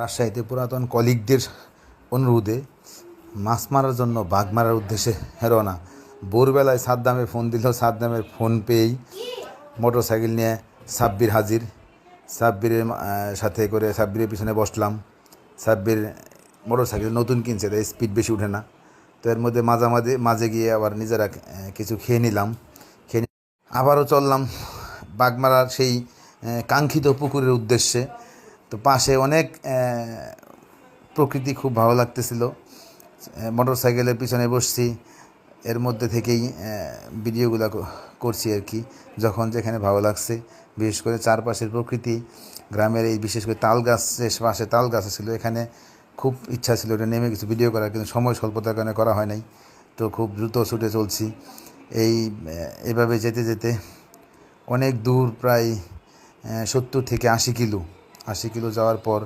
রাজশাহীতে পুরাতন কলিগদের অনুরোধে মাছ মারার জন্য বাঘ মারার উদ্দেশ্যে রওনা। ভোরবেলায় সাদ্দামে ফোন দিল সাদ্দামের ফোন পেয়েই মোটর সাইকেল নিয়ে সাব্বির হাজির। সাব্বিরের সাথে করে সাব্বিরের পিছনে বসলাম। সাব্বির মোটর সাইকেল নতুন কিনছে, তাই স্পিড বেশি উঠে না। তো এর মধ্যে মাঝামাঝি, মাঝে গিয়ে আবার নিজেরা কিছু খেয়ে নিলাম। খেয়ে আবারও চললাম বাগমারার সেই কাঙ্ক্ষিত পুকুরের উদ্দেশ্যে। তো পাশে অনেক প্রকৃতি খুব ভালো লাগতেছিল। মোটর সাইকেলের পিছনে বসছি, এর মধ্যে থেকেই ভিডিওগুলো করছি আর কি। যখন যেখানে ভালো লাগছে, বিশেষ করে চারপাশের প্রকৃতি, গ্রামের এই বিশেষ করে তাল গাছের পাশে তাল গাছ ছিল, এখানে খুব ইচ্ছা ছিল ওটা নেমে কিছু ভিডিও করার, কিন্তু সময় স্বল্পতার কারণে করা হয় নাই। তো খুব দ্রুত ছুটে চলছি। এই এভাবে যেতে যেতে অনেক দূর, প্রায় সত্তর থেকে আশি কিলো আশি কিলো যাওয়ার পর